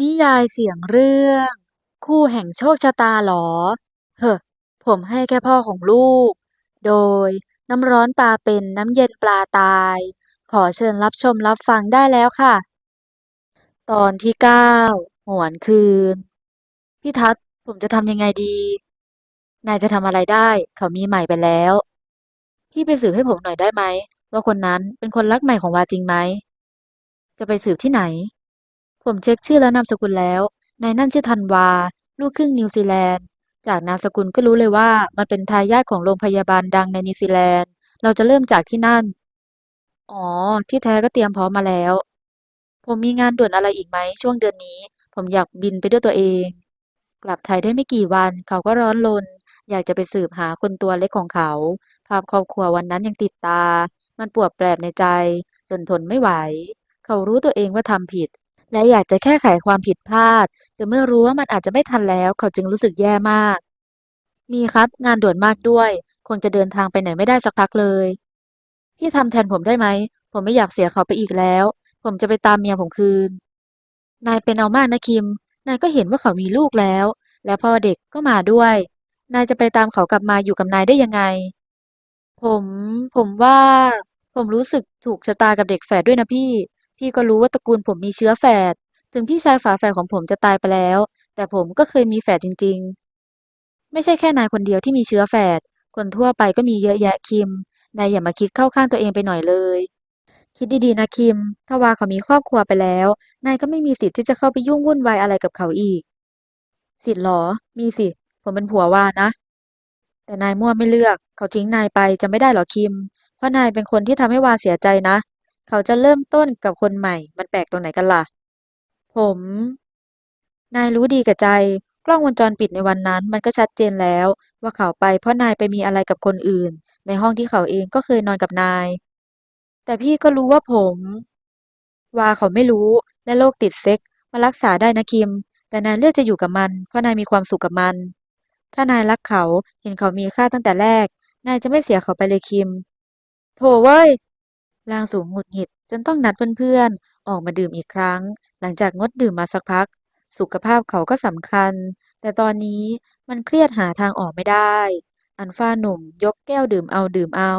นิยายเสียงเรื่อง คู่แห่งโชคชะตาหรอ เฮ่อผมให้แค่พ่อของลูก โดยน้ำร้อนปลาเป็นน้ำเย็นปลาตาย ขอเชิญรับชมรับฟังได้แล้วค่ะ ตอนที่เก้าหวนคืน พี่ทัศน์ผมจะทำยังไงดี นายจะทำอะไรได้ เขามีใหม่ไปแล้ว พี่ไปสืบให้ผมหน่อยได้ไหม ว่าคนนั้นเป็นคนรักใหม่ของวาจริงไหม จะไปสืบที่ไหน ผมเช็คชื่อและนามสกุลแล้วนายนั่นชื่อธันวา ลูกครึ่งนิวซีแลนด์ จากนามสกุลก็รู้เลยว่ามันเป็นทายาทของโรงพยาบาลดังในนิวซีแลนด์ เราจะเริ่มจากที่นั่น อ๋อ ที่แท้ก็เตรียมพร้อมมาแล้ว ผมมีงานด่วนอะไรอีกไหมช่วงเดือนนี้ ผมอยากบินไปด้วยตัวเอง กลับไทยได้ไม่กี่วันเขาก็ร้อนรนอยากจะไปสืบหาคนตัวเล็กของเขา ภาพครอบครัววันนั้นยังติดตา มันปวดแปลบในใจ จนทนไม่ไหว เขารู้ตัวเองว่าทำผิด และอยากจะแก้ไขความผิดพลาด แต่เมื่อรู้ว่ามันอาจจะไม่ทันแล้วเขาจึงรู้สึกแย่มาก มีครับงานด่วนมากด้วย คงจะเดินทางไปไหนไม่ได้สักพักเลย พี่ทำแทนผมได้ไหม ผมไม่อยากเสียเขาไปอีกแล้ว ผมจะไปตามเมียผมคืน นายเป็นเอามากนะคิม นายก็เห็นว่าเขามีลูกแล้ว และพ่อเด็กก็มาด้วย นายจะไปตามเขากลับมาอยู่กับนายได้ยังไง ผม ผมว่า ผมรู้สึกถูกชะตากับเด็กแฝดด้วยนะพี่ พี่ก็รู้ว่าตระกูลผมมีเชื้อแฝด ถึงพี่ชายฝาแฝดของผมจะตายไปแล้ว แต่ผมก็เคยมีแฝดจริง ๆ ไม่ใช่แค่นายคนเดียวที่มีเชื้อแฝด คนทั่วไปก็มีเยอะแยะคิม นายอย่ามาคิดเข้าข้างตัวเองไปหน่อยเลย คิดดีๆนะคิม ถ้าว่าเขามีครอบครัวไปแล้ว นายก็ไม่มีสิทธิ์ที่จะเข้าไปยุ่งวุ่นวายอะไรกับเขาอีก สิทธิ์หรอ มีสิ ผมเป็นผัววานะ แต่นายมั่วไม่เลือก เขาทิ้งนายไปจะไม่ได้หรอคิม เพราะนายเป็นคนที่ทำให้วาเสียใจนะ เขาจะเริ่มต้นกับคนใหม่ มันแปลกตรงไหนกันล่ะ ผม นายรู้ดีกับใจ กล้องวงจรปิดในวันนั้น มันก็ชัดเจนแล้ว ว่าเขาไปเพราะนายไปมีอะไรกับคนอื่น ในห้องที่เขาเองก็เคยนอนกับนาย แต่พี่ก็รู้ว่าผม ว่าเขาไม่รู้ และโรคติดเซ็กส์มันรักษาได้นะคิม แต่นายเลือกจะอยู่กับมัน เพราะนายมีความสุขกับมัน ถ้านายรักเขา เห็นเขามีค่าตั้งแต่แรก นายจะไม่เสียเขาไปเลยคิม โถเว้ย ร่างสูงหงุดหงิดจนต้องนัดเพื่อนๆ ออกมาดื่มอีกครั้ง หลังจากงดดื่มมาสักพัก สุขภาพเขาก็สำคัญ แต่ตอนนี้มันเครียดหาทางออกไม่ได้ อันฟ้าหนุ่มยกแก้วดื่มเอาดื่มเอา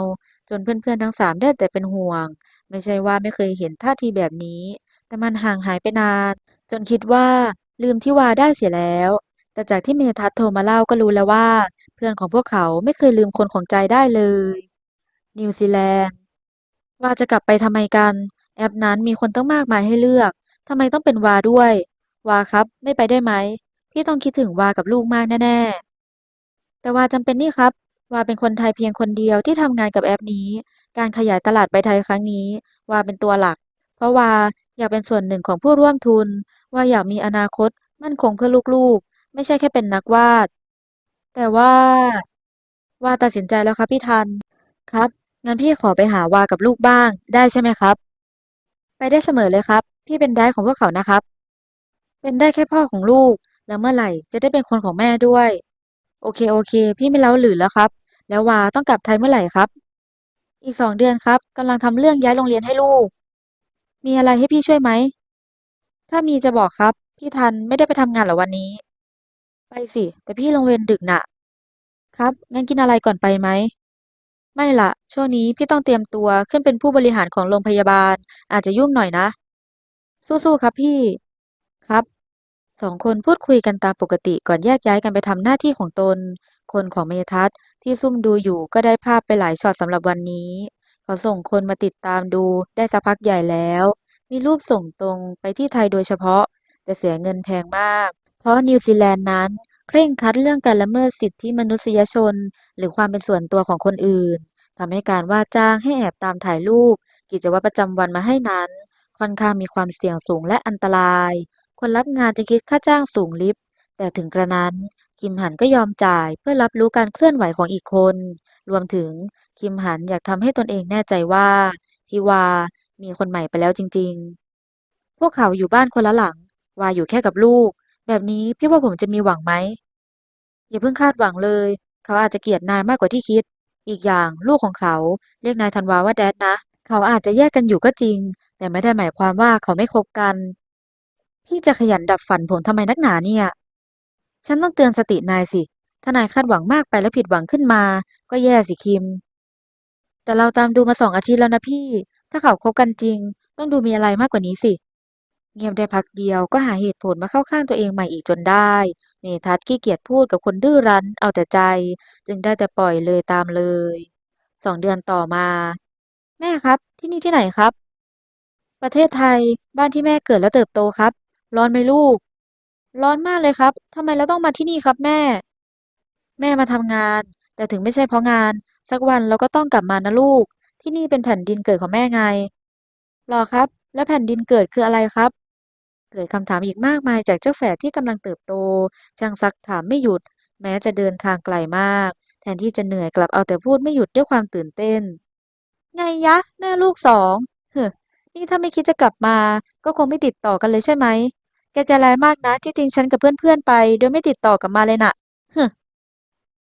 จนเพื่อนๆทั้งสามได้แต่เป็นห่วง ไม่ใช่ว่าไม่เคยเห็นท่าทีแบบนี้ แต่มันห่างหายไปนาน จนคิดว่าลืมที่วาได้เสียแล้ว แต่จากที่เมทัศโทรมาเล่าก็รู้แล้วว่า เพื่อนของพวกเขาไม่เคยลืมคนของใจได้เลย นิวซีแลนด์ วาจะกลับไปทำไมกัน แอปนั้นมีคนตั้งมากมายให้เลือกทำไมต้องเป็นวาด้วย วาครับ ไม่ไปได้ไหม พี่ต้องคิดถึงวากับลูกมากแน่ๆ แต่วาจำเป็นนี่ครับ วาเป็นคนไทยเพียงคนเดียวที่ทำงานกับแอปนี้ การขยายตลาดไปไทยครั้งนี้ วาเป็นตัวหลัก เพราะวาอยากเป็นส่วนหนึ่งของผู้ร่วมทุน วาอยากมีอนาคต มั่นคงเพื่อลูกๆ ไม่ใช่แค่เป็นนักวาด แต่ว่า วาตัดสินใจแล้วครับพี่ทัน ครับ งั้นพี่ขอไปหาวากับลูกบ้าง ได้ใช่ไหมครับ ไปได้เสมอเลยครับ พี่เป็นได้ของพวกเขานะครับ เป็นได้แค่พ่อของลูก แล้วเมื่อไหร่จะได้เป็นคนของแม่ด้วย โอเคโอเค พี่ไม่เล้าหรือแล้วครับ แล้ววาต้องกลับไทยเมื่อไหร่ครับ อีกสองเดือนครับกำลังทำเรื่องย้ายโรงเรียนให้ลูก มีอะไรให้พี่ช่วยไหม ถ้ามีจะบอกครับ พี่ทันไม่ได้ไปทำงานหรอวันนี้ ไปสิ แต่พี่ลงเวรดึกน่ะ ครับงั้นกินอะไรก่อนไปไหม ไม่ล่ะ ช่วงนี้พี่ต้องเตรียมตัวขึ้นเป็นผู้บริหารของโรงพยาบาล อาจจะยุ่งหน่อยนะ สู้ๆครับพี่ ครับ สองคนพูดคุยกันตามปกติก่อนแยกย้ายกันไปทำหน้าที่ของตน คนของเมทัศน์ที่ซุ่มดูอยู่ก็ได้ภาพไปหลายช็อตสำหรับวันนี้ เขาส่งคนมาติดตามดูได้สักพักใหญ่แล้ว มีรูปส่งตรงไปที่ไทยโดยเฉพาะ แต่เสียเงินแพงมาก เพราะนิวซีแลนด์นั้น เคร่งครัดเรื่องการละเมิดสิทธิมนุษยชน หรือความเป็นส่วนตัวของคนอื่น ทำให้การว่าจ้างให้แอบตามถ่ายรูป กิจวัตรประจำวันมาให้นั้น ค่อนข้างมีความเสี่ยงสูงและอันตราย คนรับงานจะคิดค่าจ้างสูงลิบ แต่ถึงกระนั้นคิมหันก็ยอมจ่ายเพื่อรับรู้การเคลื่อนไหวของอีกคน รวมถึงคิมหันอยากทำให้ตนเองแน่ใจว่าพี่วามีคนใหม่ไปแล้วจริง ๆ พวกเขาอยู่บ้านคนละหลัง วาอยู่แค่กับลูก แบบนี้พี่ว่าผมจะมีหวังไหม อย่าเพิ่งคาดหวังเลย เขาอาจจะเกลียดนายมากกว่าที่คิด อีกอย่างลูกของเขาเรียกนายธันวาว่าแดดนะ เขาอาจจะแยกกันอยู่ก็จริง แต่ไม่ได้หมายความว่าเขาไม่คบกัน พี่จะขยันดับฝันผมทำไมนักหนาเนี่ย ฉันต้องเตือนสตินายสิ ถ้านายคาดหวังมากไปแล้วผิดหวังขึ้นมา ก็แย่สิคิม แต่เราตามดูมาสองอาทิตย์แล้วนะพี่ ถ้าเขาคบกันจริง ต้องดูมีอะไรมากกว่านี้สิ เงียบได้พักเดียวก็หาเหตุผลมาเข้าข้างตัวเองใหม่อีกจนได้ เมทัศขี้เกียจพูดกับคนดื้อรั้นเอาแต่ใจ จึงได้แต่ปล่อยเลยตามเลย สองเดือนต่อมา แม่ครับ ที่นี่ที่ไหนครับ ประเทศไทยบ้านที่แม่เกิดและเติบโตครับ ร้อนไหมลูก ร้อนมากเลยครับทำไมเราต้องมาที่นี่ครับแม่ แม่มาทำงาน แต่ถึงไม่ใช่เพราะงาน สักวันเราก็ต้องกลับมานะลูก ที่นี่เป็นแผ่นดินเกิดของแม่ไงหรอครับ แล้วแผ่นดินเกิดคืออะไรครับ เกิดคำถามอีกมากมายจากเจ้าแฝดที่กำลังเติบโต ช่างซักถามไม่หยุด แม้จะเดินทางไกลมาก แทนที่จะเหนื่อยกลับเอาแต่พูดไม่หยุดด้วยความตื่นเต้น ไงยะ แม่ลูกสองเฮ้นี่ถ้าไม่คิดจะกลับมา ก็คงไม่ติดต่อกันเลยใช่ไหม แกใจร้ายมากนะที่ทิ้งฉันกับเพื่อนๆไป โดยไม่ติดต่อกลับมาเลยน่ะเฮ้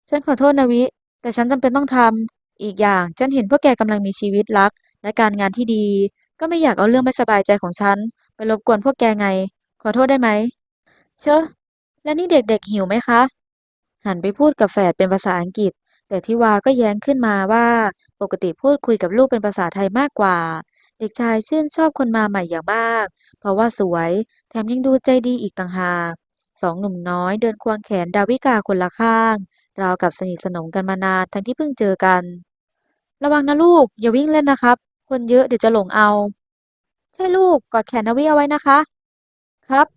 ฉันขอโทษนะวิ แต่ฉันจำเป็นต้องทำอีกอย่างฉันเห็นพวกแกกำลังมีชีวิตรัก และการงานที่ดี ก็ไม่อยากเอาเรื่องไม่สบายใจของฉัน รบกวนพวกแกไง ขอโทษได้ไหม เชอะแล้วนี่เด็กๆหิวไหมคะ หันไปพูดกับแฝดเป็นภาษาอังกฤษ แต่ทิวาก็แย้งขึ้นมาว่า ปกติพูดคุยกับลูกเป็นภาษาไทยมากกว่า เด็กชายชื่นชอบคนมาใหม่อย่างมาก เพราะว่าสวย แถมยังดูใจดีอีกต่างหากสองหนุ่มน้อยเดินควงแขนดาวิกาคนละข้าง ราวกับสนิทสนมกันมานานทั้งที่เพิ่งเจอกัน ระวังนะลูก อย่าวิ่งเล่นนะครับ คนเยอะเดี๋ยวจะหลงเอา ใช่ลูกกอดแขนนาวิเอาไว้นะคะ ครับ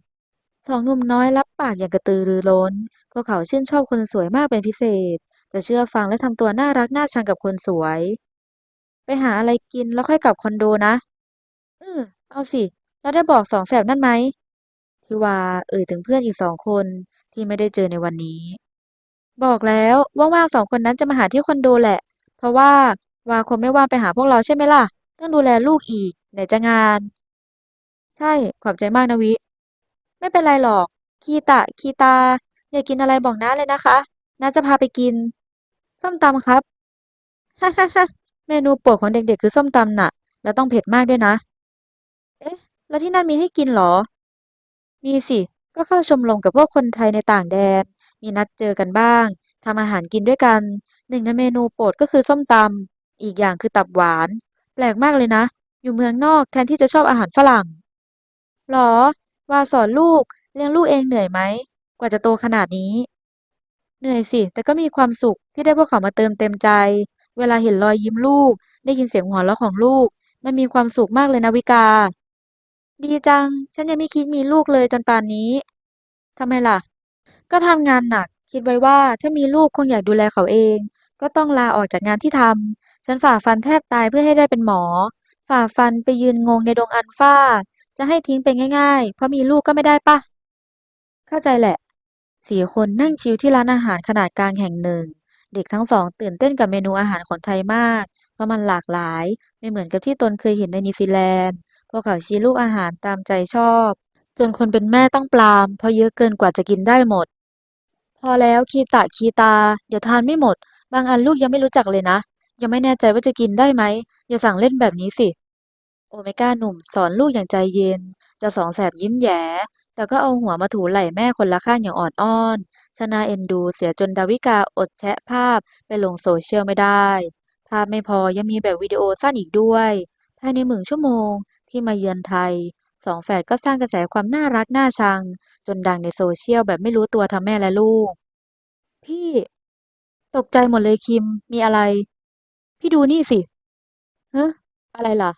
สองหนุ่มน้อยรับปากอย่างกระตือรือร้น พวกเขาชื่นชอบคนสวยมากเป็นพิเศษ จะเชื่อฟังและทำตัวน่ารักน่าชังกับคนสวย ไปหาอะไรกินแล้วค่อยกลับคอนโดนะ อือเอาสิแล้วได้บอกสองแสบนั่นไหมทิวาเอ่ยถึงเพื่อนอีกสองคนที่ไม่ได้เจอในวันนี้ บอกแล้วว่างๆสองคนนั้นจะมาหาที่คอนโดแหละ เพราะว่าวาคงไม่ว่างไปหาพวกเราใช่ไหมล่ะ ต้องดูแลลูกอีก ไหนจะงาน ใช่ ขอบใจมากนะวิ ไม่เป็นไรหรอก คีตะ คีตา อยากกินอะไรบอกน้าเลยนะคะน้าจะพาไปกิน ส้มตำครับ ฮ่าฮ่าฮ่าเมนูโปรดของเด็กๆ คือส้มตำน่ะ แล้วต้องเผ็ดมากด้วยนะ เอ๊ะ แล้วที่นั่นมีให้กินเหรอ มีสิ ก็เข้าชมรมกับพวกคนไทยในต่างแดน มีนัดเจอกันบ้าง ทำอาหารกินด้วยกัน หนึ่งในเมนูโปรดก็คือส้มตำ อีกอย่างคือตับหวาน แปลกมากเลยนะ อยู่เมืองนอกแทนที่จะชอบอาหารฝรั่ง หรอ ว่าสอนลูกเลี้ยงลูกเองเหนื่อยไหม กว่าจะโตขนาดนี้ เหนื่อยสิ แต่ก็มีความสุขที่ได้พวกเขามาเติมเต็มใจ เวลาเห็นรอยยิ้มลูก ได้ยินเสียงหัวเราะของลูก มันมีความสุขมากเลยนะวิกา ดีจัง ฉันยังไม่คิดมีลูกเลยจนป่านนี้ทำไมล่ะ ก็ทำงานหนัก คิดไว้ว่าถ้ามีลูกคงอยากดูแลเขาเอง ก็ต้องลาออกจากงานที่ทำฉันฝ่าฟันแทบตายเพื่อให้ได้เป็นหมอ ฝ่าฟันไปยืนงงในดงอัลฟาจะให้ทิ้งไปง่าย ๆ เพราะมีลูกก็ไม่ได้ปะเข้าใจแหละสี่คนนั่งชิลที่ร้านอาหารขนาดกลางแห่งหนึ่ง เด็กทั้งสองตื่นเต้นกับเมนูอาหารของไทยมาก เพราะมันหลากหลายไม่เหมือนกับที่ตนเคยเห็นในนิวซีแลนด์พวกเขาชี้รูปอาหารตามใจชอบ จนคนเป็นแม่ต้องปราม เพราะเยอะเกินกว่าจะกินได้หมด พอแล้วคีตะคีตา เดี๋ยวทานไม่หมด บางอันลูกยังไม่รู้จักเลยนะ ยังไม่แน่ใจว่าจะกินได้ไหม อย่าสั่งเล่นแบบนี้สิ โอเมก้าหนุ่มสอนลูกอย่างใจเย็นจ้าสองแสบยิ้มแย้แต่ก็เอาหัวมาถูไหล่แม่คนละข้างอย่างอ่อนอ้อนชนาเอ็นดูเสียจนดาวิกาอดแชะภาพไปลงโซเชียลไม่ได้ ภาพไม่พอยังมีแบบวิดีโอสั้นอีกด้วยภายในหนึ่งชั่วโมงที่มาเยือนไทยสองแฝดก็สร้างกระแสความน่ารักน่าชัง จนดังในโซเชียลแบบไม่รู้ตัวทั้งแม่และลูก พี่ ตกใจหมดเลยคิมมีอะไร พี่ดูนี่สิเฮ้ออะไรล่ะ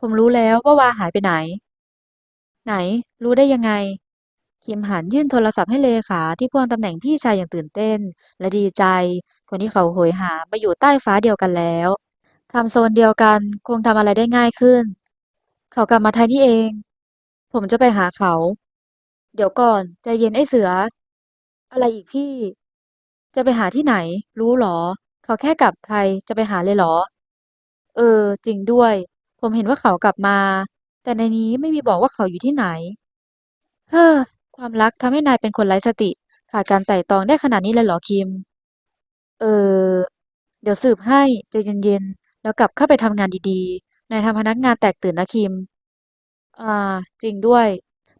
ผมรู้แล้วว่าวาหายไปไหน ไหน รู้ได้ยังไง คิมหันยื่นโทรศัพท์ให้เลขาที่พ่วงตำแหน่งพี่ชายอย่างตื่นเต้น และดีใจ คนที่เขาโหยหามาอยู่ใต้ฟ้าเดียวกันแล้วทำโซนเดียวกันคงทำอะไรได้ง่ายขึ้น เขากลับมาไทยนี่เอง ผมจะไปหาเขา เดี๋ยวก่อนใจเย็นไอ้เสือ อะไรอีกพี่ จะไปหาที่ไหน รู้หรอ เขาแค่กลับไทยจะไปหาเลยเหรอ เออ จริงด้วย ผมเห็นว่าเขากลับมา แต่ในนี้ไม่มีบอกว่าเขาอยู่ที่ไหน เฮ้อ ความรักทำให้นายเป็นคนไร้สติ ขาดการไตร่ตรองได้ขนาดนี้เลยเหรอคิม เออ เดี๋ยวสืบให้ใจเย็นๆ แล้วกลับเข้าไปทำงานดีๆ นายทำพนักงานแตกตื่นนะคิม อ่า จริงด้วย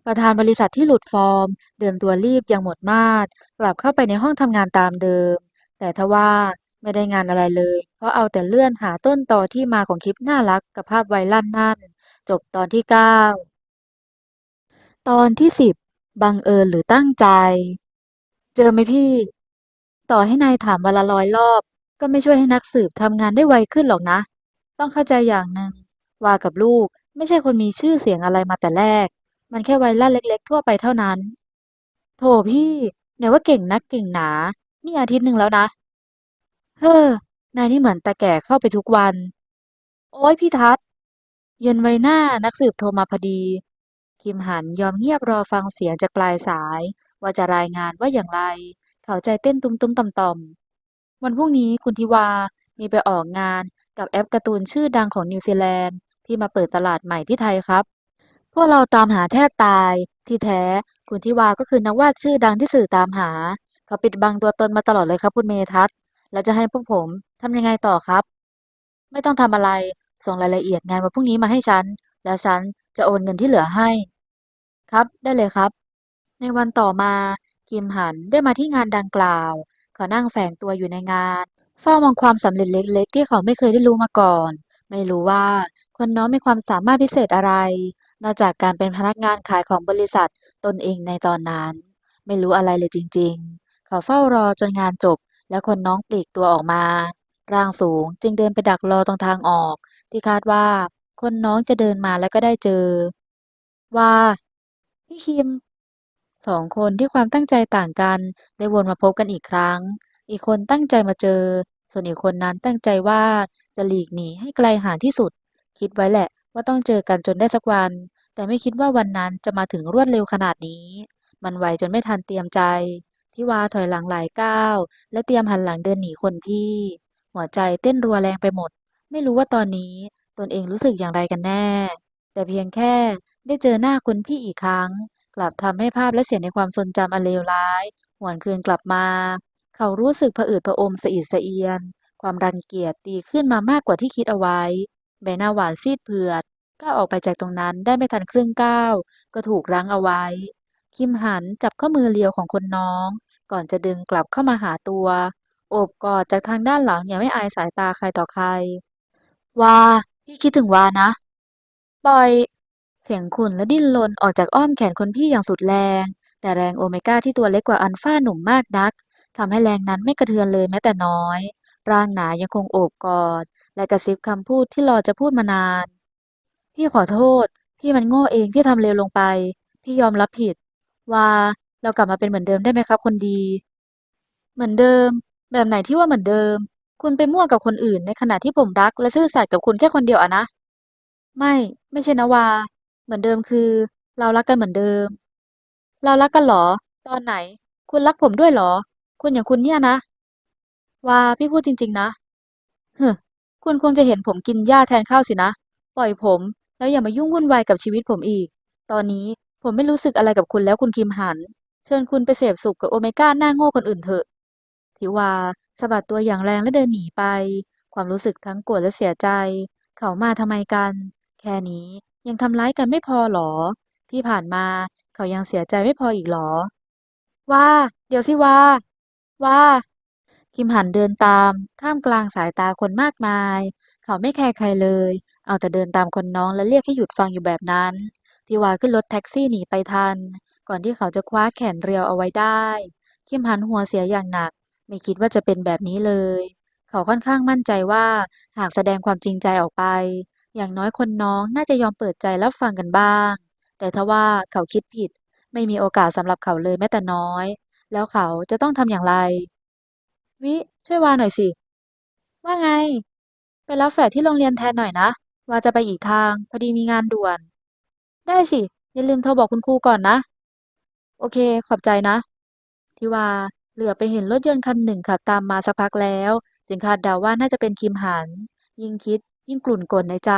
ปประธานบริษัทที่หลุดฟอร์ม เดินตัวรีบอย่างหมดมาด กลับเข้าไปในห้องทำงานตามเดิม แต่ทว่า ไม่ได้งานอะไรเลย เพราะเอาแต่เลื่อนหาต้นต่อที่มาของคลิปน่ารักกับภาพไวรัลนั่น จบตอนที่เก้าตอนที่สิบบังเอิญหรือตั้งใจ เจอไหมพี่ ต่อให้นายถามวันละร้อยรอบ ก็ไม่ช่วยให้นักสืบทำงานได้ไวขึ้นหรอกนะ ต้องเข้าใจอย่างหนึ่งว่ากับลูกไม่ใช่คนมีชื่อเสียงอะไรมาแต่แรก มันแค่ไวรัลเล็ก ๆ ทั่วไปเท่านั้น โถพี่ไหนว่าเก่งนักเก่งหนา นี่อาทิตย์หนึ่งแล้วนะ เฮ้อนายนี่เหมือนตาแก่เข้าไปทุกวัน โอ้ยพี่ทัศเย็นไว้หน้านักสืบโทรมาพอดี คิมหันยอมเงียบรอฟังเสียงจากปลายสาย ว่าจะรายงานว่าอย่างไร เขาใจเต้นตุ้มๆต่อมๆวันพรุ่งนี้คุณทิวา มีไปออกงานกับแอปการ์ตูนชื่อดังของนิวซีแลนด์ ที่มาเปิดตลาดใหม่ที่ไทยครับ พวกเราตามหาแทบตาย ที่แท้ คุณทิวาก็คือนักวาดชื่อดังที่สื่อตามหา เขาปิดบังตัวตนมาตลอดเลยครับคุณเมทัศน์ แล้วจะให้พวกผมทำยังไงต่อครับ ไม่ต้องทำอะไร ส่งรายละเอียดงานวันพรุ่งนี้มาให้ฉัน แล้วฉันจะโอนเงินที่เหลือให้ ครับ ได้เลยครับ ในวันต่อมาคิมหันได้มาที่งานดังกล่าว เขานั่งแฝงตัวอยู่ในงาน เฝ้ามองความสำเร็จเล็ก ๆ ที่เขาไม่เคยได้รู้มาก่อน ไม่รู้ว่าคนน้องมีความสามารถพิเศษอะไร นอกจากการเป็นพนักงานขายของบริษัทตนเองในตอนนั้น ไม่รู้อะไรเลยจริง ๆ เขาเฝ้ารอจนงานจบ แล้วคนน้องปลีกตัวออกมา ร่างสูงจึงเดินไปดักรอตรงทางออก ที่คาดว่าคนน้องจะเดินมาแล้วก็ได้เจอ ว่าพี่คิมสองคนที่ความตั้งใจต่างกันได้วนมาพบกันอีกครั้ง อีกคนตั้งใจมาเจอ ส่วนอีกคนนั้นตั้งใจว่าจะหลีกหนีให้ไกลห่างที่สุด คิดไว้แหละว่าต้องเจอกันจนได้สักวัน แต่ไม่คิดว่าวันนั้นจะมาถึงรวดเร็วขนาดนี้ มันไวจนไม่ทันเตรียมใจ ที่วาถอยหลังหลายก้าวและเตรียมหันหลังเดินหนีคนพี่ หัวใจเต้นรัวแรงไปหมด ไม่รู้ว่าตอนนี้ตนเองรู้สึกอย่างไรกันแน่ แต่เพียงแค่ได้เจอหน้าคุณพี่อีกครั้ง กลับทำให้ภาพและเสียงในความทรงจำอันเลวร้าย หวนคืนกลับมา เขารู้สึกผะอืดผะอมสะอิดสะเอียน ความรังเกียจตีขึ้นมามากกว่าที่คิดเอาไว้ ใบหน้าหวานซีดเผือดก้าวออกไปจากตรงนั้นได้ไม่ทันครึ่งก้าวก็ถูกรั้งเอาไว้ คิมหันจับข้อมือเลียวของคนน้อง ก่อนจะดึงกลับเข้ามาหาตัว โอบกอดจากทางด้านหลังอย่างไม่อายสายตาใครต่อใครว่าพี่คิดถึงวานะ ปล่อย เสียงขุ่นและดิ้นรนออกจากอ้อมแขนคนพี่อย่างสุดแรง แต่แรงโอเมก้าที่ตัวเล็กกว่าอัลฟาหนุ่มมากนักทำให้แรงนั้นไม่กระเทือนเลยแม้แต่น้อย ร่างหนายังคงโอบกอด และกระซิบคำพูดที่รอจะพูดมานาน พี่ขอโทษ พี่มันโง่เองที่ทำเลวลงไป พี่ยอมรับผิด ว่า เรากลับมาเป็นเหมือนเดิมได้ไหมครับคนดี เหมือนเดิม แบบไหนที่ว่าเหมือนเดิม คุณไปมั่วกับคนอื่น ในขณะที่ผมรัก และซื่อสัตย์กับคุณแค่คนเดียวอะนะ ไม่ ไม่ใช่นะวา เหมือนเดิมคือ เรารักกันเหมือนเดิม เรารักกันเหรอ ตอนไหน คุณรักผมด้วยเหรอ คุณอย่างคุณเนี่ยนะ วา พี่พูดจริง ๆ นะเฮ้อคุณคงจะเห็นผมกินหญ้าแทนข้าวสินะ ปล่อยผม แล้วอย่ามายุ่งวุ่นวายกับชีวิตผมอีก ตอนนี้ผมไม่รู้สึกอะไรกับคุณแล้วคุณคิมหัน เชิญคุณไปเสพสุขกับโอเมก้าหน้าโง่คนอื่นเถอะ ทิวาสะบัดตัวอย่างแรงและเดินหนีไป ความรู้สึกทั้งโกรธและเสียใจ เขามาทำไมกัน แค่นี้ยังทำร้ายกันไม่พอหรอ ที่ผ่านมาเขายังเสียใจไม่พออีกหรอ ว่า เดี๋ยวสิว่า ว่าคิมหันเดินตามท่ามกลางสายตาคนมากมาย เขาไม่แคร์ใครเลย เอาแต่เดินตามคนน้องและเรียกให้หยุดฟังอยู่แบบนั้นทิวาขึ้นรถแท็กซี่หนีไปทัน ก่อนที่เขาจะคว้าแขนเรียวเอาไว้ได้ คิมหันหัวเสียอย่างหนัก ไม่คิดว่าจะเป็นแบบนี้เลย เขาค่อนข้างมั่นใจว่าหากแสดงความจริงใจออกไป อย่างน้อยคนน้องน่าจะยอมเปิดใจรับฟังกันบ้าง แต่ทว่าเขาคิดผิด ไม่มีโอกาสสำหรับเขาเลยแม้แต่น้อย แล้วเขาจะต้องทำอย่างไร วิ ช่วยวาหน่อยสิ ว่าไง ไปรับแฟดที่โรงเรียนแทนหน่อยนะวาจะไปอีกทาง พอดีมีงานด่วน ได้สิ อย่าลืมโทรบอกคุณครูก่อนนะ โอเค ขอบใจนะ ทิวาเหลือไปเห็นรถยนต์คันหนึ่งขับตามมาสักพักแล้ว จึงคาดเดาว่าน่าจะเป็นคิมหัน ยิ่งคิด ยิ่งกลุ่นกลนในใจ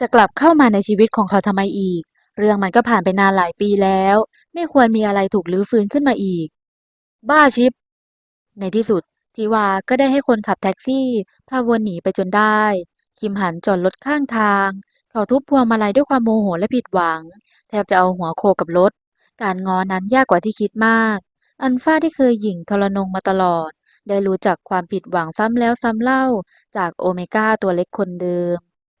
จะกลับเข้ามาในชีวิตของเขาทำไมอีก เรื่องมันก็ผ่านไปนานหลายปีแล้ว ไม่ควรมีอะไรถูกรื้อฟื้นขึ้นมาอีก บ้าชิบในที่สุด ทิวาก็ได้ให้คนขับแท็กซี่ พาวนหนีไปจนได้ คิมหันจอดรถข้างทาง เขาทุบพวงมาลัยด้วยความโมโหและผิดหวัง แทบจะเอาหัวโขกกับรถ การง้อนั้นยากกว่าที่คิดมาก อันฟ้าที่เคยหยิ่งทรนงมาตลอด ได้รู้จักความผิดหวังซ้ำแล้วซ้ำเล่า จากโอเมก้าตัวเล็กคนเดิม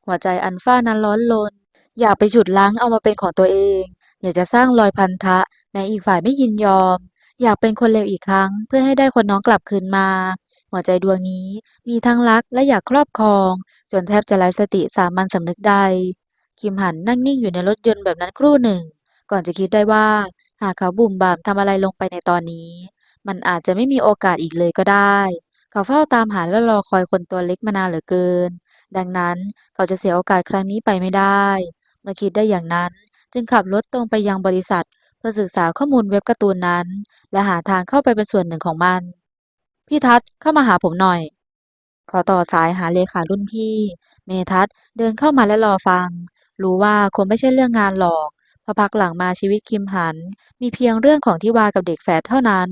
หัวใจอันฟ้านั้นร้อนรนอยากไปฉุดล้างเอามาเป็นของตัวเอง อยากจะสร้างรอยพันธะ แม้อีกฝ่ายไม่ยินยอม อยากเป็นคนเลวอีกครั้ง เพื่อให้ได้คนน้องกลับคืนมา หัวใจดวงนี้มีทั้งรักและอยากครอบครอง จนแทบจะไร้สติสามัญสำนึกใดคิมหันนั่งนิ่งอยู่ในรถยนต์แบบนั้นครู่หนึ่ง ก่อนจะคิดได้ว่า หากเขาบุ่มบ่ามทำอะไรลงไปในตอนนี้ มันอาจจะไม่มีโอกาสอีกเลยก็ได้ เขาเฝ้าตามหาและรอคอยคนตัวเล็กมานานเหลือเกิน ดังนั้นเขาจะเสียโอกาสครั้งนี้ไปไม่ได้ เมื่อคิดได้อย่างนั้น จึงขับรถตรงไปยังบริษัทเพื่อศึกษาข้อมูลเว็บการ์ตูนนั้น และหาทางเข้าไปเป็นส่วนหนึ่งของมัน พี่ทัศน์เข้ามาหาผมหน่อย ขอต่อสายหาเลขารุ่นพี่ เมทัศน์เดินเข้ามาและรอฟัง รู้ว่าคงไม่ใช่เรื่องงานหรอก พราะพักหลังมาชีวิตคิมหัน มีเพียงเรื่องของที่วากับเด็กแฝดเท่านั้น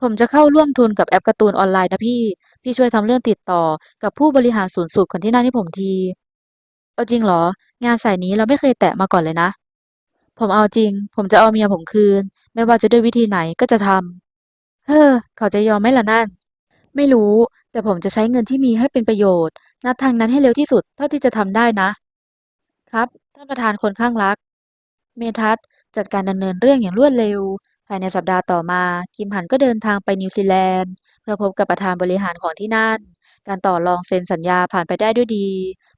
ผมจะเข้าร่วมทุนกับแอปการ์ตูนออนไลน์นะพี่ พี่ช่วยทำเรื่องติดต่อกับผู้บริหารสูงสุดคนที่นั่นให้ผมที เอาจริงเหรอ งานสายนี้เราไม่เคยแตะมาก่อนเลยนะ ผมเอาจริง ผมจะเอาเมียผมคืน ไม่ว่าจะด้วยวิธีไหนก็จะทำเฮ้อเขาจะยอมไหมล่ะนั่น ไม่รู้ แต่ผมจะใช้เงินที่มีให้เป็นประโยชน์นัดทางนั้นให้เร็วที่สุดเท่าที่จะทำได้นะ ครับท่านประธานคนข้างรัก เมทัศจัดการดำเนินเรื่องอย่างรวดเร็ว ภายในสัปดาห์ต่อมาคิมหันก็เดินทางไปนิวซีแลนด์ เพื่อพบกับประธานบริหารของที่นั่น การต่อรองเซ็นสัญญาผ่านไปได้ด้วยดี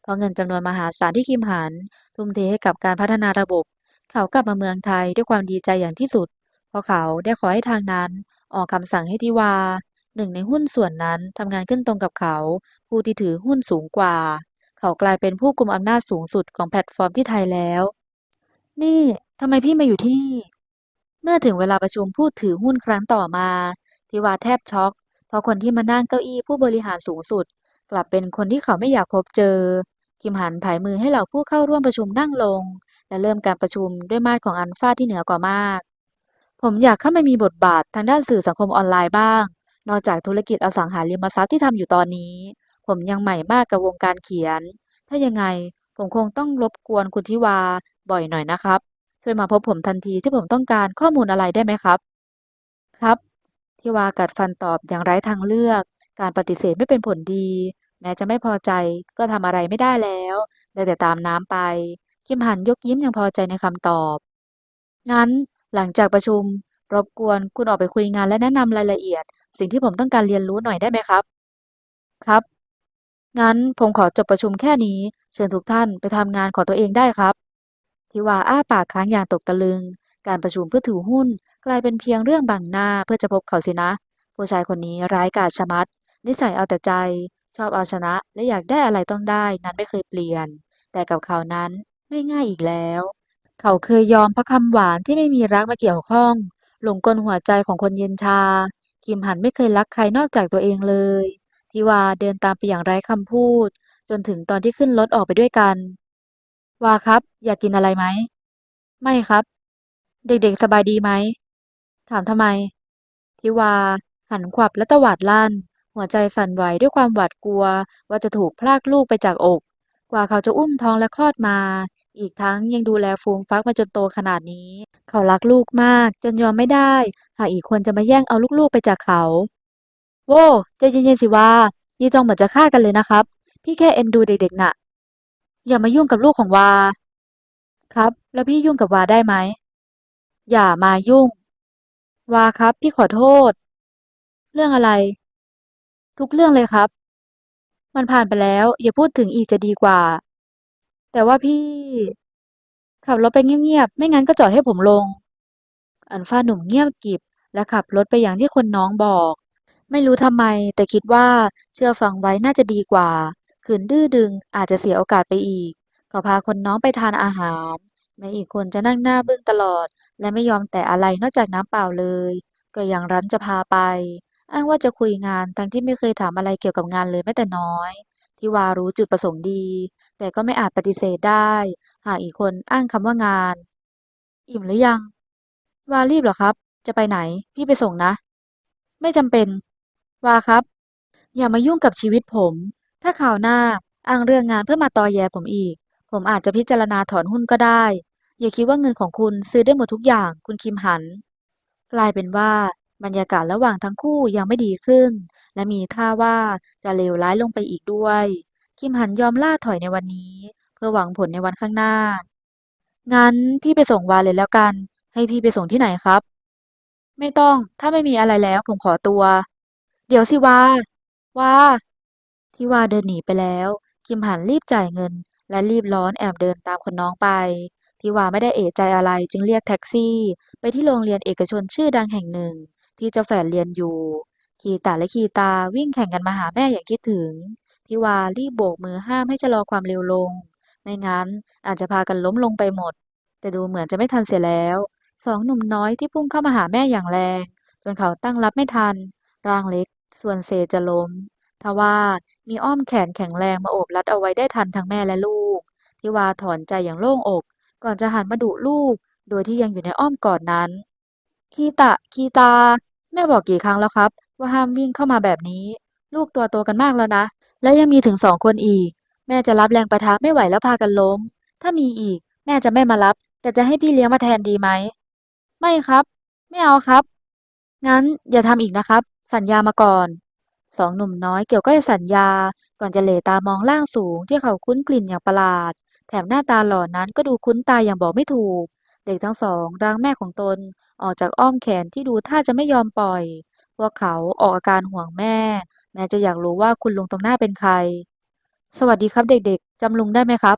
เพราะเงินจำนวนมหาศาลที่คิมหัน ทุ่มเทให้กับการพัฒนาระบบ เขากลับมาเมืองไทยด้วยความดีใจอย่างที่สุด เพราะเขาได้ขอให้ทางนั้น ออกคำสั่งให้ทิวา หนึ่งในหุ้นส่วนนั้นทำงานขึ้นตรงกับเขา ผู้ที่ถือหุ้นสูงกว่า เขากลายเป็นผู้กุมอำนาจสูงสุดของแพลตฟอร์มที่ไทยแล้ว นี่ทำไมพี่มาอยู่ที่นี่ เมื่อถึงเวลาประชุมผู้ถือหุ้นครั้งต่อมาทิวาแทบช็อก เพราะคนที่มานั่งเก้าอี้ผู้บริหารสูงสุด กลับเป็นคนที่เขาไม่อยากพบเจอ คิมหันผายมือให้เหล่าผู้เข้าร่วมประชุมนั่งลง และเริ่มการประชุมด้วยมาตรของอัลฟาที่เหนือกว่ามาก ผมอยากเข้ามามีบทบาททางด้านสื่อสังคมออนไลน์บ้าง นอกจากธุรกิจอสังหาริมทรัพย์ที่ทำอยู่ตอนนี้ ผมยังใหม่มากกับวงการเขียน ถ้ายังไงผมคงต้องรบกวนคุณทิวา บ่อยหน่อยนะครับ ช่วยมาพบผมทันทีที่ผมต้องการข้อมูลอะไรได้ไหมครับ ครับทิวากัดฟันตอบอย่างไร้ทางเลือก การปฏิเสธไม่เป็นผลดี แม้จะไม่พอใจก็ทำอะไรไม่ได้แล้วได้แต่ตามน้ำไป คิมหันยกยิ้มอย่างพอใจในคำตอบ งั้นหลังจากประชุม รบกวนคุณออกไปคุยงานและแนะนำรายละเอียด สิ่งที่ผมต้องการเรียนรู้หน่อยได้ไหมครับ ครับ งั้นผมขอจบประชุมแค่นี้ เชิญทุกท่านไปทำงานของตัวเองได้ครับ ทิวาอ้าปากค้างอย่างตกตะลึง การประชุมเพื่อถือหุ้น กลายเป็นเพียงเรื่องบังหน้าเพื่อจะพบเขาสินะ ผู้ชายคนนี้ร้ายกาจชะมัด นิสัยเอาแต่ใจ ชอบเอาชนะ และอยากได้อะไรต้องได้นั้นไม่เคยเปลี่ยน แต่กับเขานั้นไม่ง่ายอีกแล้ว เขาเคยยอมพระคำหวานที่ไม่มีรักมาเกี่ยวข้อง หลงกลหัวใจของคนเย็นชา คิมหันไม่เคยรักใครนอกจากตัวเองเลยทิวาเดินตามไปอย่างไร้คำพูด จนถึงตอนที่ขึ้นรถออกไปด้วยกัน วาครับ อยากกินอะไรไหม ไม่ครับ เด็กๆสบายดีไหม ถามทำไม ทิวา หันขวับและตวาดลั่น หัวใจสั่นไหวด้วยความหวาดกลัว ว่าจะถูกพรากลูกไปจากอก กว่าเขาจะอุ้มท้องและคลอดมา อีกทั้งยังดูแลฟูมฟักมาจนโตขนาดนี้ เขารักลูกมาก จนยอมไม่ได้ หากอีกคนจะมาแย่งเอาลูกๆไปจากเขา โว้ใจเย็นๆสิวานี่จองเหมือนจะฆ่ากันเลยนะครับ พี่แค่เอ็นดูเด็กๆน่ะ อย่ามายุ่งกับลูกของวา ครับ แล้วพี่ยุ่งกับวาได้ไหม อย่ามายุ่ง วาครับ พี่ขอโทษ เรื่องอะไร ทุกเรื่องเลยครับ มันผ่านไปแล้ว อย่าพูดถึงอีกจะดีกว่า แต่ว่าพี่ ขับรถไปเงียบๆ ไม่งั้นก็จอดให้ผมลง อันฟ้าหนุ่มเงียบกิบ และขับรถไปอย่างที่คนน้องบอก ไม่รู้ทำไม แต่คิดว่าเชื่อฟังไว้น่าจะดีกว่า ขืนดื้อดึงอาจจะเสียโอกาสไปอีก เขาพาคนน้องไปทานอาหาร แม้อีกคนจะนั่งหน้าบึ้งตลอด และไม่ยอมแตะอะไรนอกจากน้ำเปล่าเลย ก็ยังรั้นจะพาไป อ้างว่าจะคุยงานทั้งที่ไม่เคยถามอะไรเกี่ยวกับงานเลยแม้แต่น้อยที่วารู้จุดประสงค์ดี แต่ก็ไม่อาจปฏิเสธได้ หากอีกคนอ้างคำว่างาน อิ่มหรือยัง วารีบเหรอครับ จะไปไหน พี่ไปส่งนะ ไม่จำเป็น วาครับ อย่ามายุ่งกับชีวิตผม ถ้าคราวหน้าอ้างเรื่องงานเพื่อมาตอแยผมอีกผผมอาจจะพิจารณาถอนหุ้นก็ได้ อย่าคิดว่าเงินของคุณซื้อได้หมดทุกอย่างคุณคิมหัน กลายเป็นว่าบรรยากาศระหว่างทั้งคู่ยังไม่ดีขึ้น และมีท่าว่าจะเลวร้ายลงไปอีกด้วย คิมหันยอมล่าถอยในวันนี้ เพื่อหวังผลในวันข้างหน้า งั้นพี่ไปส่งวาเลยแล้วกัน ให้พี่ไปส่งที่ไหนครับ ไม่ต้อง ถ้าไม่มีอะไรแล้วผมขอตัว เดี๋ยวสิวาวา ที่วาเดินหนีไปแล้วคิมหันรีบจ่ายเงิน และรีบร้อนแอบเดินตามคนน้องไปที่วาไม่ได้เอะใจอะไรจึงเรียกแท็กซี่ ไปที่โรงเรียนเอกชนชื่อดังแห่งหนึ่ง ที่เจ้าแฝดเรียนอยู่คีตาและคีตาวิ่งแข่งกันมาหาแม่อย่างคิดถึงที่วารีบโบกมือห้ามให้ชะลอความเร็วลง ไม่งั้นอาจจะพากันล้มลงไปหมด แต่ดูเหมือนจะไม่ทันเสียแล้วสองหนุ่มน้อยที่พุ่งเข้ามาหาแม่อย่างแรง จนเขาตั้งรับไม่ทัน ร่างเล็ก ส่วนเซจะล้ม ทว่ามีอ้อมแขนแข็งแรงมาโอบรัดเอาไว้ได้ทันทั้งแม่และลูก ทิวาถอนใจอย่างโล่งอก ก่อนจะหันมาดุลูก โดยที่ยังอยู่ในอ้อมกอดนั้น คีตะ คีตา แม่บอกกี่ครั้งแล้วครับ ว่าห้ามวิ่งเข้ามาแบบนี้ ลูกตัวโตกันมากแล้วนะ แล้วยังมีถึงสองคนอีก แม่จะรับแรงประทะไม่ไหวแล้วพากันล้ม ถ้ามีอีก แม่จะไม่มารับ แต่จะให้พี่เลี้ยงมาแทนดีไหม ไม่ครับ ไม่เอาครับ งั้นอย่าทำอีกนะครับ สัญญามาก่อน สองหนุ่มน้อยเกี่ยวก็จะสัญญา ก่อนจะเหลตามองร่างสูงที่เขาคุ้นกลิ่นอย่างประหลาด แถมหน้าตาหล่อนั้นก็ดูคุ้นตาอย่างบอกไม่ถูก เด็กทั้งสองร่างแม่ของตนออกจากอ้อมแขนที่ดูท่าจะไม่ยอมปล่อย พวกเขาออกอาการห่วงแม่ แม้จะอยากรู้ว่าคุณลุงตรงหน้าเป็นใคร สวัสดีครับเด็กๆจำลุงได้ไหมครับ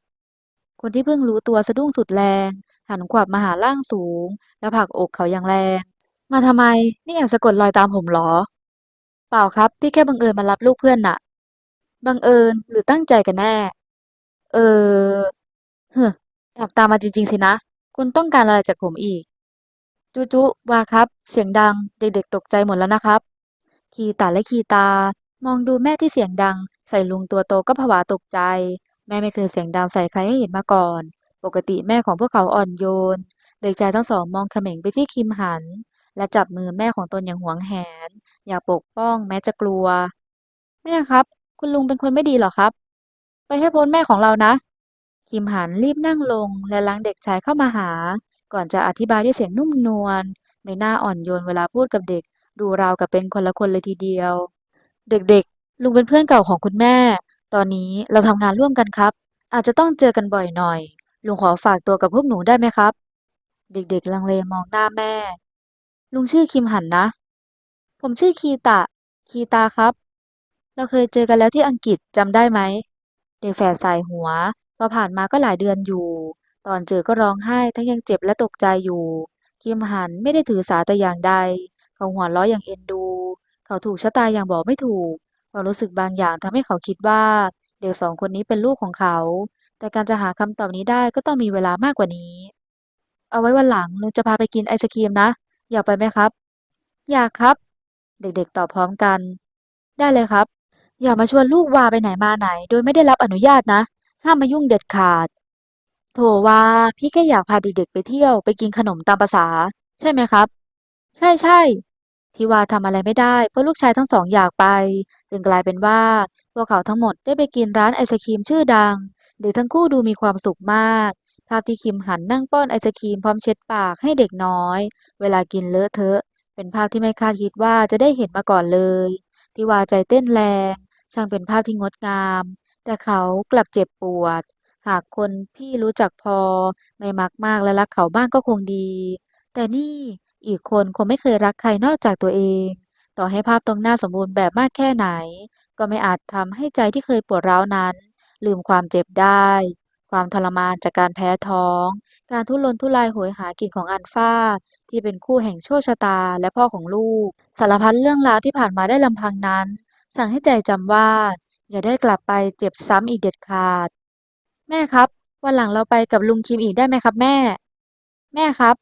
คนที่เพิ่งรู้ตัวสะดุ้งสุดแรง หันขวับมาหาร่างสูง และผลักอกเขาอย่างแรง มาทำไม นี่แอบสะกดรอยตามผมเหรอ เปล่าครับ พี่แค่บังเอิญมารับลูกเพื่อนน่ะ บังเอิญหรือตั้งใจกันแน่ เออเฮ้อแอบตามมาจริง ๆ สินะ คุณต้องการอะไรจากผมอีก จุจุวาครับ เสียงดัง เด็กๆตกใจหมดแล้วนะครับ คีตาและคีตา มองดูแม่ที่เสียงดัง ใส่ลุงตัวโตก็ผวาตกใจ แม่ไม่เคยเสียงดังใส่ใครให้เห็นมาก่อน ปกติแม่ของพวกเขาอ่อนโยน เด็กชายทั้งสองมองเขม็งไปที่คิมหัน และจับมือแม่ของตนอย่างหวงแหน อยากปกป้องแม้จะกลัว แม่ครับ คุณลุงเป็นคนไม่ดีหรอครับ ไปให้พ้นแม่ของเรานะ คิมหันรีบนั่งลง และล้างเด็กชายเข้ามาหา ก่อนจะอธิบายด้วยเสียงนุ่มนวลไม่น่าอ่อนโยนเวลาพูดกับเด็ก ดูราวกับเป็นคนละคนเลยทีเดียว เด็กๆ ลุงเป็นเพื่อนเก่าของคุณแม่ ตอนนี้เราทำงานร่วมกันครับ อาจจะต้องเจอกันบ่อยหน่อยลุงขอฝากตัวกับพวกหนูได้ไหมครับ เด็กๆลังเลมองหน้าแม่ ลุงชื่อคิมหันนะ ผมชื่อคีตะ คีตาครับ เราเคยเจอกันแล้วที่อังกฤษจำได้ไหม เด็กแฝดสายหัว พอผ่านมาก็หลายเดือนอยู่ ตอนเจอก็ร้องไห้ทั้งยังเจ็บและตกใจอยู่ คิมหันไม่ได้ถือสาแต่อย่างใด เขาหัวเราะอย่างเอ็นดู เขาถูกชะตาอย่างบอกไม่ถูกความรู้สึกบางอย่างทำให้เขาคิดว่า เด็กสองคนนี้เป็นลูกของเขา แต่การจะหาคำตอบนี้ได้ก็ต้องมีเวลามากกว่านี้ เอาไว้วันหลังลุงจะพาไปกินไอศกรีมนะ อยากไปไหมครับ อยากครับ เด็กๆตอบพร้อมกัน ได้เลยครับ อย่ามาชวนลูกวาไปไหนมาไหน โดยไม่ได้รับอนุญาตนะ ห้ามมายุ่งเด็ดขาด โถวาพี่แค่อยากพาเด็กๆไปเที่ยวไปกินขนมตามประษา ใช่ไหมครับ ใช่ใช่ที่วาทำอะไรไม่ได้เพราะลูกชายทั้งสองอยากไป จึงกลายเป็นว่าพวกเขาทั้งหมดได้ไปกินร้านไอศกรีมชื่อดัง เด็กทั้งคู่ดูมีความสุขมาก ภาพที่คิมหันนั่งป้อนไอศกรีมพร้อมเช็ดปากให้เด็กน้อย เวลากินเลอะเทอะ เป็นภาพที่ไม่คาดคิดว่าจะได้เห็นมาก่อนเลย ที่วาใจเต้นแรง ช่างเป็นภาพที่งดงาม แต่เขากลับเจ็บปวด หากคนพี่รู้จักพอ ไม่มักมากและรักเขาบ้างก็คงดี แต่นี่อีกคนคงไม่เคยรักใครนอกจากตัวเอง ต่อให้ภาพตรงหน้าสมบูรณ์แบบมากแค่ไหน ก็ไม่อาจทำให้ใจที่เคยปวดร้าวนั้น ลืมความเจ็บได้ ความทรมานจากการแพ้ท้อง การทุรนทุรายโหยหากินของอันฟ้า ที่เป็นคู่แห่งโชคชะตาและพ่อของลูก สารพัดเรื่องราวที่ผ่านมาได้ลำพังนั้น สั่งให้ใจจำว่า อย่าได้กลับไปเจ็บซ้ำอีกเด็ดขาด แม่ครับ วันหลังเราไปกับลุงคิมอีกได้ไหมครับแม่ แม่ครับ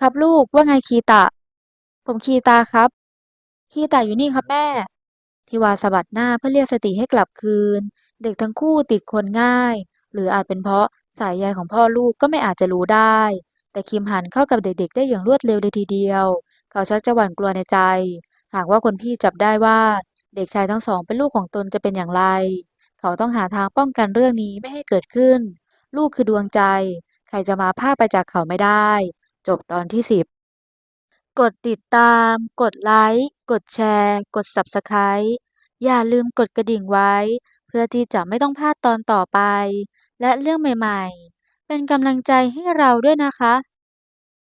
ครับลูกว่าไงคีตะ ผมคีตาครับ คีตะอยู่นี่ครับแม่ทิวาสะบัดหน้าเพื่อเรียกสติให้กลับคืน เด็กทั้งคู่ติดคนง่าย หรืออาจเป็นเพราะสายใยของพ่อลูกก็ไม่อาจจะรู้ได้ แต่คิมหันเข้ากับเด็กๆ ได้อย่างรวดเร็วเลยทีเดียว เขาชักจะหวั่นกลัวในใจ หากว่าคนพี่จับได้ว่าเด็กชายทั้งสองเป็นลูกของตนจะเป็นอย่างไร เขาต้องหาทางป้องกันเรื่องนี้ไม่ให้เกิดขึ้น ลูกคือดวงใจ ใครจะมาพาไปจากเขาไม่ได้ จบตอนที่สิบกดติดตาม กดไลค์ กดแชร์ กด Subscribe อย่าลืมกดกระดิ่งไว้ เพื่อที่จะไม่ต้องพลาดตอนต่อไป และเรื่องใหม่ๆ เป็นกำลังใจให้เราด้วยนะคะ